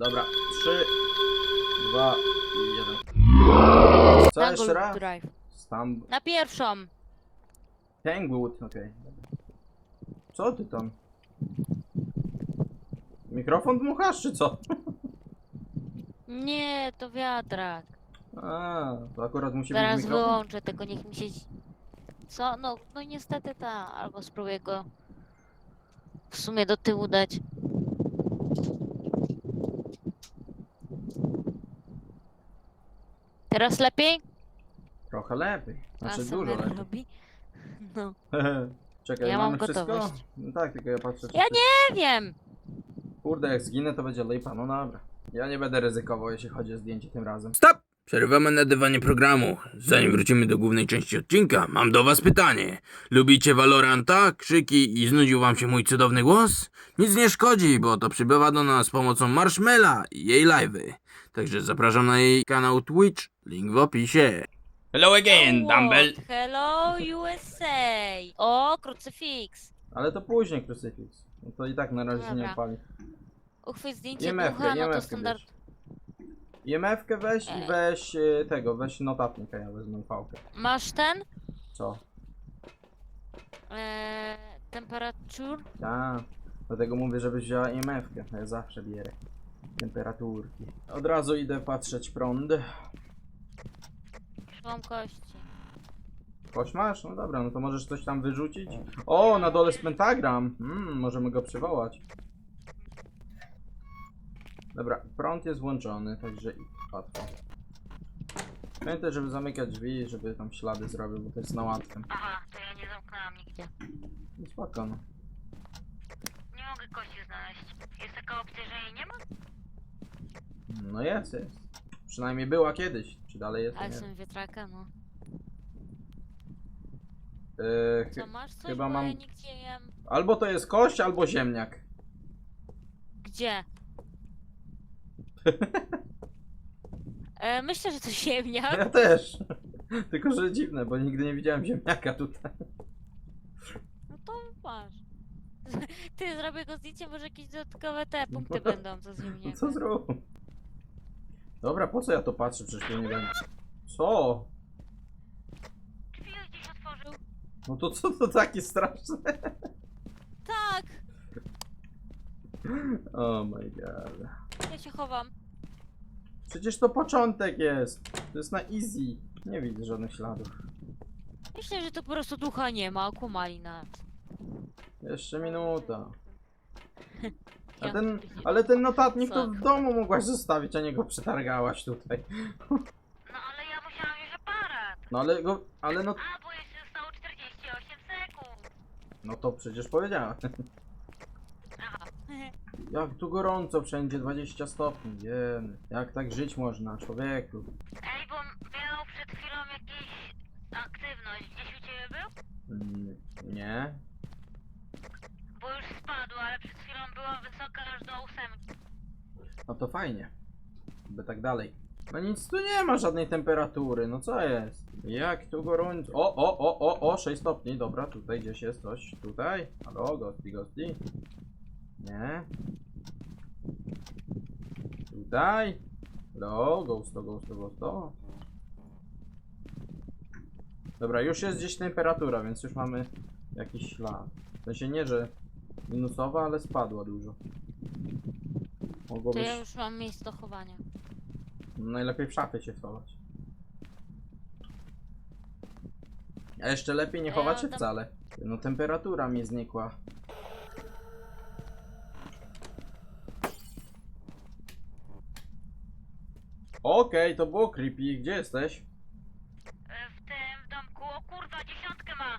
Dobra, trzy, dwa i jeden. Co Na jeszcze raz? Drive. Stam... Na pierwszą. Tanglewood, okej. Co ty tam? Mikrofon dmuchasz, czy co? Nie, to wiatrak. A, to akurat musi Zaraz być mikrofon. wyłączę, tylko niech mi się... Co? No, no niestety ta. Albo spróbuję go w sumie do tyłu dać. Teraz lepiej? Trochę lepiej. Znaczy ASMR dużo lepiej. robi? No. Czekaj, Ja mam mamy wszystko? gotowość. No tak, tylko ja patrzę. czy Ja ty- Nie wiem! Kurde, jak zginę, to będzie lipa. No dobra. Ja nie będę ryzykował, jeśli chodzi o zdjęcie tym razem. Stop! Przerywamy nadawanie programu. Zanim wrócimy do głównej części odcinka, mam do was pytanie. Lubicie Valoranta, krzyki i znudził wam się mój cudowny głos? Nic nie szkodzi, bo to przybywa do nas z pomocą Marshmalla i jej live'y. Także zapraszam na jej kanał Twitch, link w opisie. Hello again. What? Hello USA! O, krucyfiks! Ale to później krucyfiks. No to i tak na razie się nie Dobra. opali. Uchwyć zdjęcie IMF-kę, ducha, no to IMF-kę standard... weź. IMF-kę weź i weź e, tego, weź notatnika, ja wezmę pałkę. Masz ten? Co? Eee, temperatur? Tak. Dlatego mówię, żebyś wzięła IMF-kę. Ja zawsze bierę. Temperaturki. Od razu idę patrzeć prąd. Szłam kości. Kość masz? No dobra, no to możesz coś tam wyrzucić. O, na dole jest pentagram. Hmm, możemy go przywołać. Dobra, prąd jest włączony, także i łatwo. Pamiętaj, żeby zamykać drzwi, żeby tam ślady zrobił, bo to jest na łatwym. Aha, to ja nie zamknęłam nigdzie. No spoko, no. Nie mogę kości znaleźć. Jest taka opcja, że jej nie ma? No jest, jest. Przynajmniej była kiedyś. Czy dalej jest? Ale Nie są wiem. wiatraka, no. Eee, Co, masz coś? chyba Bo mam- ja nigdzie jem. albo to jest kość, albo ziemniak. Gdzie? E, myślę, że to ziemniak. Ja też. Tylko, że dziwne, bo nigdy nie widziałem ziemniaka tutaj. No to masz. Ty, zrobię go zdjęcie, może jakieś dodatkowe te punkty będą, co z ziemniaka. No co zrób? Dobra, po co ja to patrzę? Przecież tu nie będzie. Co? Drzwi gdzieś otworzył. No to co to takie straszne? Tak! Oh my god. Ja się chowam. Przecież to początek jest. To jest na easy. Nie widzę żadnych śladów. Myślę, że to po prostu ducha nie ma, okłamali nas. Jeszcze minuta. A ten, ale ten notatnik to w domu mogłaś zostawić, a nie go przetargałaś tutaj. No ale ja musiałam już aparat. No ale go, ale no, A, bo jeszcze zostało 48 sekund. no to przecież powiedziałem. Aha. Jak tu gorąco wszędzie, 20 stopni, jeny. Jak tak żyć można, człowieku? Ej, bo miał przed chwilą jakieś aktywność. Gdzieś u ciebie był? Mm, nie? Ale przed chwilą była wysoka aż do ósemki. No to fajnie. By tak dalej. No nic tu nie ma żadnej temperatury, no co jest? Jak tu gorąco. O, o, o, o, o, 6 stopni, dobra, tutaj gdzieś jest coś. Tutaj? Halo, gosti, gosti. Nie. Tutaj. Halo, ghosto, ghosto, ghosto. Dobra, już jest gdzieś temperatura, więc już mamy jakiś ślad. W sensie nie, że minusowa, ale spadła dużo. Mogło To być... ja już mam miejsce do chowania. Najlepiej w szafie się schować. A jeszcze lepiej nie chować się tam- wcale. No temperatura mi znikła. Okej, to było creepy. Gdzie jesteś? W tym, w domku, o kurwa, dziesiątkę ma.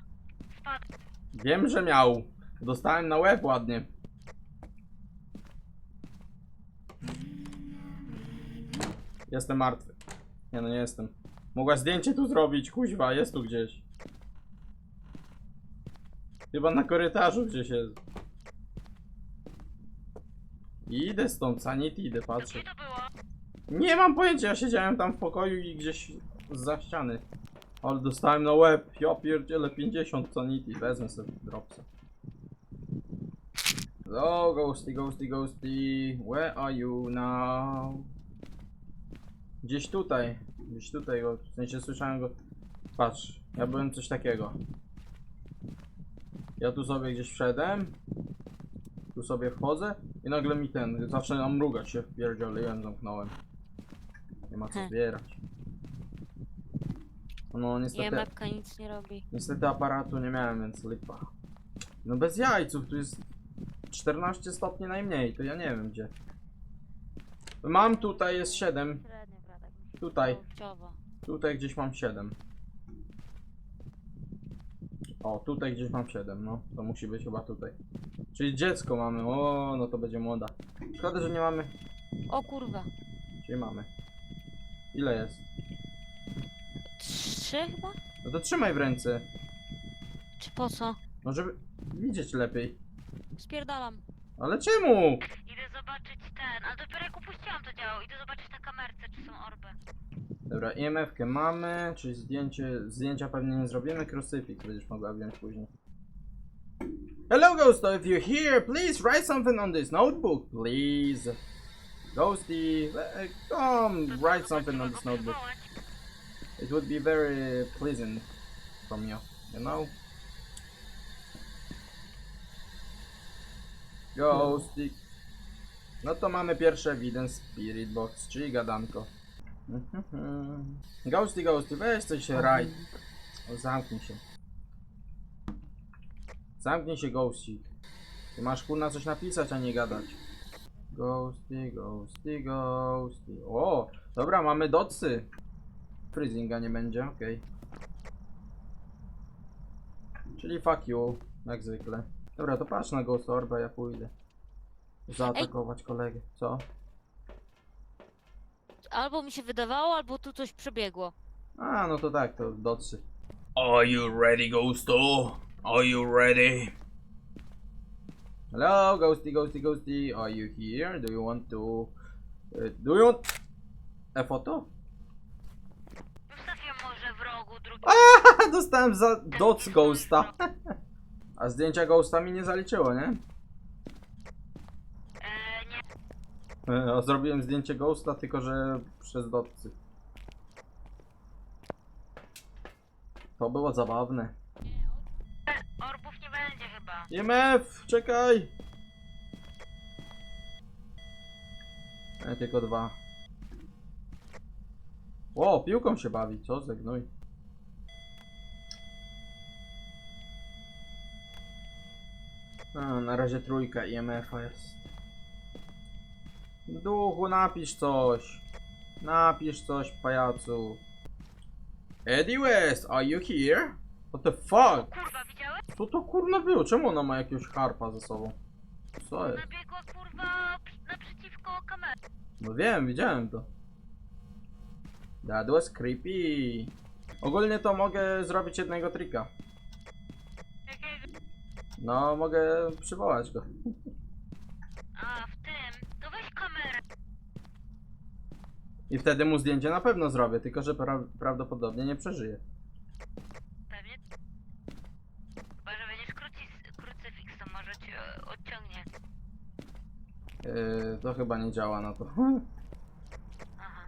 Spadł. Wiem, że miał. Dostałem na łeb ładnie. Jestem martwy. Nie no, nie jestem. Mogła zdjęcie tu zrobić, kuźwa, jest tu gdzieś. Chyba na korytarzu gdzieś jest. Idę stąd, sanity idę, patrzę. Nie mam pojęcia, ja siedziałem tam w pokoju i gdzieś za ściany. Ale dostałem na łeb, ja pierdzielę 50 sanity, wezmę sobie dropsa. Hello, ghosty, ghosty, ghosty. Where are you now? Gdzieś tutaj. Gdzieś tutaj go. W sensie słyszałem go. Patrz, ja byłem coś takiego. Ja tu sobie gdzieś wszedłem. Tu sobie wchodzę i nagle mi ten zaczyna mrugać się wpierdzieliłem, zamknąłem. Nie ma co Hm. zbierać. No niestety. IMF-ka nic nie robi. Niestety aparatu nie miałem, więc lipa. No bez jajców, tu jest 14 stopni najmniej, to ja nie wiem gdzie. Mam tutaj jest 7, Średnio, brat, jak mi się Tutaj. tutaj gdzieś mam 7. O, tutaj gdzieś mam 7, no. To musi być chyba tutaj. Czyli dziecko mamy, o, no to będzie młoda. Szkoda, że nie mamy. O kurwa. Czyli mamy. Ile jest? Trzy chyba? No to trzymaj w ręce. Czy po co? No żeby widzieć lepiej. Spierdalam. Ale czemu? Idę zobaczyć ten, ale dopiero jak upuściłam to działo. Idę zobaczyć na kamerce, czy są orby. Dobra, IMF-kę mamy, czyli zdjęcie, zdjęcia pewnie nie zrobimy, krucyfiks będziesz mogła wziąć później. Hello Ghosto, if you're here, please write something on this notebook, please. Ghosty, eh, come write something on this notebook. It would be very pleasant from you, you know? Ghosty. No to mamy pierwszy evidence Spirit Box, czyli gadanko. Mhm. Ghosty, ghosty, weź coś się raj. O, zamknij się. Zamknij się, ghosty. Ty masz kurna coś napisać, a nie gadać. Ghosty, ghosty, ghosty. O, dobra, mamy docy. Freezinga nie będzie, okej. Czyli fuck you, jak zwykle. Dobra, to patrz na Ghost Orba, ja pójdę. Zaatakować kolegę. Co? Albo mi się wydawało, albo tu coś przebiegło. A, no to tak, to docy. Are you ready, Ghosto? Are you ready? Hello, ghosty, ghosty, ghosty. Are you here? Do you want to? Uh, do you want a photo? Ustawię może w rogu drugi. Haha, dostałem za doc ghosta. A zdjęcia ghosta mi nie zaliczyło, nie? E, nie. E, zrobiłem zdjęcie ghosta, tylko że przez docy. To było zabawne. Orbów nie będzie chyba. IMF, czekaj! E, tylko dwa. O, piłką się bawi, co za A, na razie trójka IMF-a jest. Duchu, napisz coś. Napisz coś, pajacu. Eddie West, are you here? What the fuck? Kurwa, widziałeś? Co to kurna było? Czemu ona ma jakiegoś harpa ze sobą? Co jest? Nabiegła kurwa naprzeciwko kamery. No wiem, widziałem to. That was creepy. Ogólnie to mogę zrobić jednego trika. No, mogę przywołać go. A, w tym. To weź kamerę. I wtedy mu zdjęcie na pewno zrobię, tylko że pra prawdopodobnie nie przeżyje. Pewnie. Chyba, że będziesz krucis, krucyfiks, to może cię odciągnie. Yy, to chyba nie działa na to. Aha.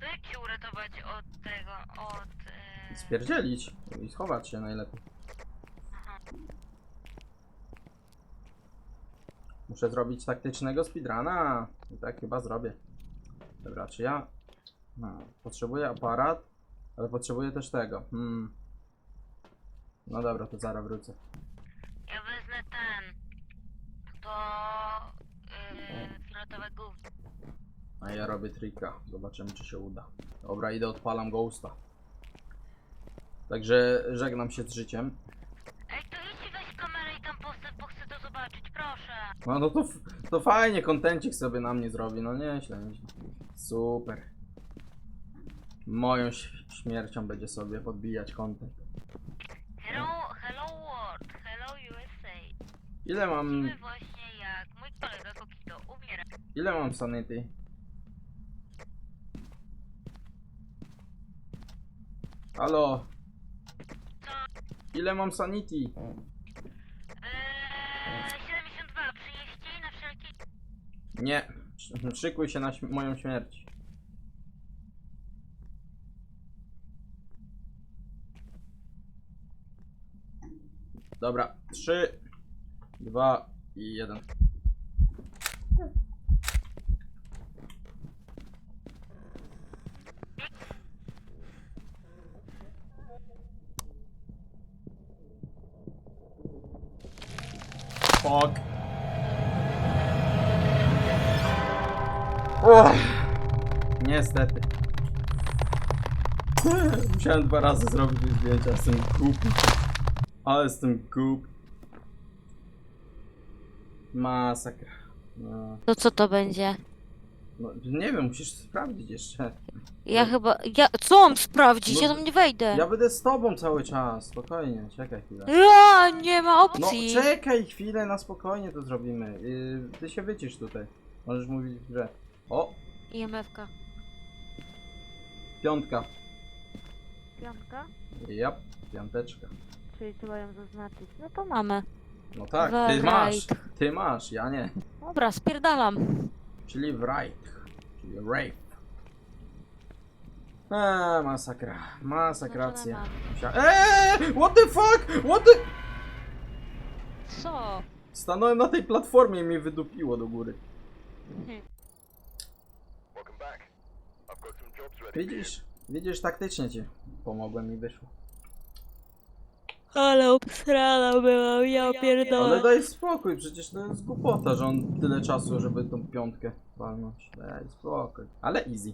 To jak się uratować od tego, od... Spierdzielić i schować się najlepiej. Muszę zrobić taktycznego speedruna. I tak chyba zrobię. Dobra, czy ja... No, potrzebuję aparat, ale potrzebuję też tego. Hmm. No dobra, to zaraz wrócę. Ja wezmę ten... To... Yy, fioletowe gówno. A ja robię trika. Zobaczymy, czy się uda. Dobra, idę, odpalam Ghosta. Także żegnam się z życiem. Ej, to idź weź kamerę i tam postaw, bo chcę to zobaczyć, proszę. No, no to, f- to fajnie, kontencik sobie na mnie zrobi. No nieźle, nieźle. Super. Moją ś- śmiercią będzie sobie podbijać kontent. Hello, hello world, hello USA. Ile mam... Widzimy właśnie jak mój kolega Kokito umiera. Ile mam sanity? Halo? Ile mam sanity? Eee, na wszelki... Nie. Szykuj się na śm moją śmierć. Dobra. 3, 2 i 1. Fuck. Niestety. Musiałem dwa razy zrobić zdjęcia, jestem głupi. Ale jestem głupi. Masakra. No, To co to będzie? No, nie wiem, musisz sprawdzić jeszcze. Ja chyba... Ja... Co mam sprawdzić? No, Ja tam nie wejdę. Ja będę z tobą cały czas, spokojnie, czekaj chwilę. Ja, nie ma No opcji. czekaj chwilę, na spokojnie to zrobimy. Yy, ty się wycisz tutaj. Możesz mówić w grze. O, IMF-ka. piątka. Piątka? Jap, piąteczka. Czyli trzeba ją zaznaczyć. No to mamy. No tak, ty Right. masz, ty masz, ja nie. Dobra, spierdalam. Czyli w right, czyli rape. Eee, masakra, masakracja. Musia- Eee, what the fuck, what the... Co? Stanąłem na tej platformie i mi wydupiło do góry. Widzisz, widzisz, taktycznie ci pomogłem i wyszło. Ale obstrana byłam, ja Ale daj spokój, przecież to jest głupota, że on tyle czasu, żeby tą piątkę walnąć. Daj spokój. Ale easy.